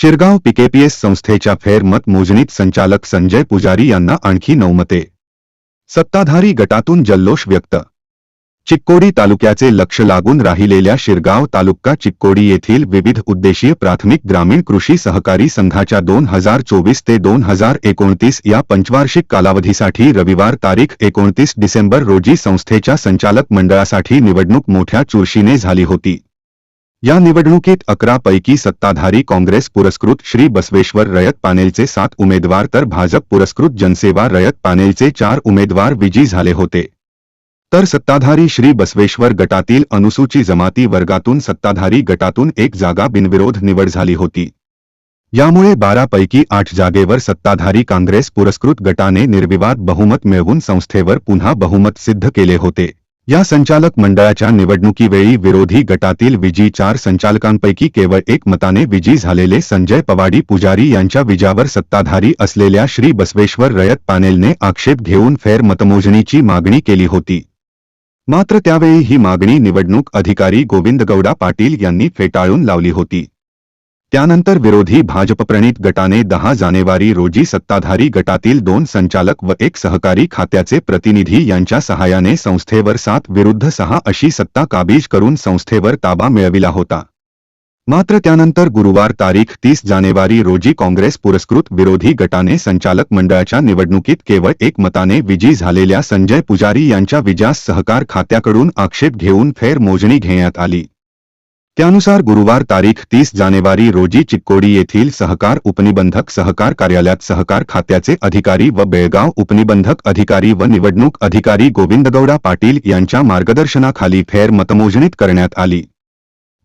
शिरगाव पीकेपीएस संस्थेच्या फेरमत मोजणीत संचालक संजय पुजारी यांना आणखी नऊमते सत्ताधारी गटातून जल्लोष व्यक्त. चिक्कोडी तालुक्याचे लक्ष लागून राहिलेल्या शिरगाव तालुका चिक्कोडी येथील विविध उद्देशीय प्राथमिक ग्रामीण कृषी सहकारी संघाच्या दोन हजार चोवीस ते दोन हजार एकोणतीस या पंचवार्षिक कालावधीसाठी रविवार तारीख एकोणतीस डिसेंबर रोजी संस्थेच्या संचालक मंडळासाठी निवडणूक मोठ्या चुरशीने झाली होती. या निवडणुकीत अकरा पैकी सत्ताधारी काँग्रेस पुरस्कृत श्री बसवेश्वर रयत पानेलचे सात उमेदवार तर भाजप पुरस्कृत जनसेवा रयत पानेलचे चार उमेदवार विजयी झाले होते. तर सत्ताधारी श्री बसवेश्वर गटातील अनुसूची जमाती वर्गातून सत्ताधारी गटातून एक जागा बिनविरोध निवड झाली होती. यामुळे बारा पैकी आठ जागेवर सत्ताधारी काँग्रेस पुरस्कृत गटाने निर्विवाद बहुमत मिळवून संस्थेवर पुन्हा बहुमत सिद्ध केले होते. या संचालक मंडळाच्या निवडणुकीवेळी विरोधी गटातील विजी चार संचालकांपैकी केवळ एक मताने विजी झालेले संजय पवाडी पुजारी यांच्या विजावर सत्ताधारी असलेल्या श्री बसवेश्वर रयत पॅनेलने आक्षेप घेऊन फेर मतमोजणीची मागणी केली होती. मात्र त्यावेळी ही मागणी निवडणूक अधिकारी गोविंदगौडा पाटील यांनी फेटाळून लावली होती. त्यानंतर विरोधी भाजपप्रणीत गटाने दहा जानेवारी रोजी सत्ताधारी गटातील दोन संचालक व एक सहकारी खात्याचे प्रतिनिधी यांच्या सहाय्याने संस्थेवर सात विरुद्ध सहा अशी सत्ता काबीज करून संस्थेवर ताबा मिळविला होता. मात्र त्यानंतर गुरुवार तारीख तीस जानेवारी रोजी काँग्रेस पुरस्कृत विरोधी गटाने संचालक मंडळाच्या निवडणुकीत केवळ एक मताने विजयी झालेल्या संजय पुजारी यांच्या विजयास सहकार खात्याकडून आक्षेप घेऊन फेरमोजणी घेण्यात आली. त्यानुसार गुरुवार तारीख तीस जानेवारी रोजी चिक्कोडी येथील सहकार उपनिबंधक सहकार कार्यालयात सहकार खात्याचे अधिकारी व बेळगाव उपनिबंधक अधिकारी व निवडणूक अधिकारी गोविंदगौडा पाटील यांच्या मार्गदर्शनाखाली फेर मतमोजणीत करण्यात आली.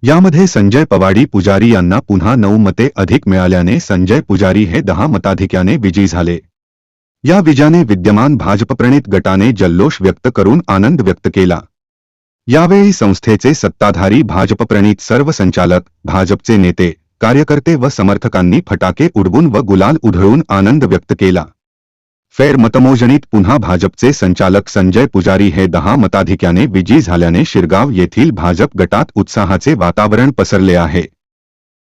यामध्ये संजय पवाडी पुजारी यांना पुन्हा नऊ मते अधिक मिळाल्याने संजय पुजारी हे दहा मताधिक्याने विजयी झाले. या विजयाने विद्यमान भाजपप्रणित गटाने जल्लोष व्यक्त करून आनंद व्यक्त केला. यावेळी संस्थेचे सत्ताधारी भाजपप्रणीत सर्व संचालक भाजपचे नेते कार्यकर्ते व समर्थकांनी फटाके उडवून व गुलाल उधळून आनंद व्यक्त केला. फेर मतमोजणीत पुन्हा भाजपचे संचालक संजय पुजारी हे दहा मताधिक्याने विजयी झाल्याने शिरगाव येथील भाजप गटात उत्साहाचे वातावरण पसरले आहे.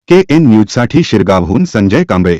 के एन न्यूजसाठी शिरगावहून संजय कांबळे.